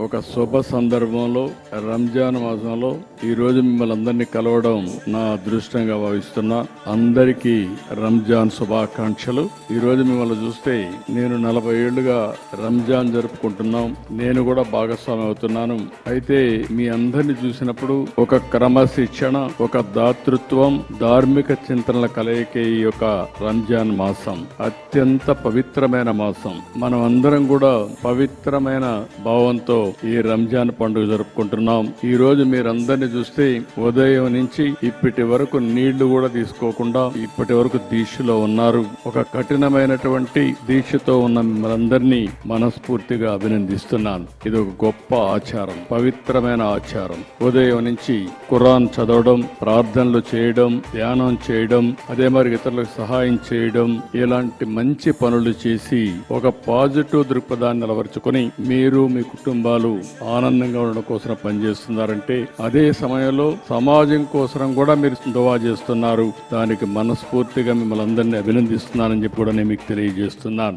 ఒక శుభ సందర్భంలో రంజాన్ మాసంలో ఈ రోజు మిమ్మల్ని అందరినీ కలవడం నా అదృష్టంగా భావిస్తున్నా. అందరికీ రంజాన్ శుభాకాంక్షలు. ఈ రోజు మిమ్మల్ని చూస్తే నేను నలభై ఏళ్ళుగా రంజాన్ జరుపుకుంటున్నాం. నేను కూడా భాగస్వామి అవుతున్నాను. అయితే మీ అందరిని చూసినప్పుడు ఒక క్రమశిక్షణ ఒక దాతృత్వం ధార్మిక చింతనల కలయికే ఈ యొక్క రంజాన్ మాసం. అత్యంత పవిత్రమైన మాసం. మనం అందరం కూడా పవిత్రమైన భావంతో ఈ రంజాన్ పండుగ జరుపుకుంటున్నాం. ఈ రోజు మీరందరినీ చూస్తే ఉదయం నుంచి ఇప్పటి వరకు నీళ్ళు కూడా తీసుకోకుండా ఇప్పటి వరకు దీక్షలో ఉన్నారు. ఒక కఠినమైనటువంటి దీక్షతో ఉన్న మిమ్మల్ందరినీ మనస్ఫూర్తిగా అభినందిస్తున్నాను. ఇది ఒక గొప్ప ఆచారం పవిత్రమైన ఆచారం. ఉదయం నుంచి ఖురాన్ చదవడం ప్రార్థనలు చేయడం ధ్యానం చేయడం అదే మరి ఇతరులకు సహాయం చేయడం ఇలాంటి మంచి పనులు చేసి ఒక పాజిటివ్ దృక్పథాన్ని అలవరుచుకొని మీరు మీ కుటుంబాలు ఆనందంగా ఉండడం కోసం పనిచేస్తున్నారంటే అదే సమయంలో సమాజం కోసం కూడా మీరు దువా చేస్తున్నారు. దానికి మనస్ఫూర్తిగా మిమ్మల్ని అందరినీ అభినందిస్తున్నానని చెప్పి కూడా నేను మీకు తెలియజేస్తున్నాను.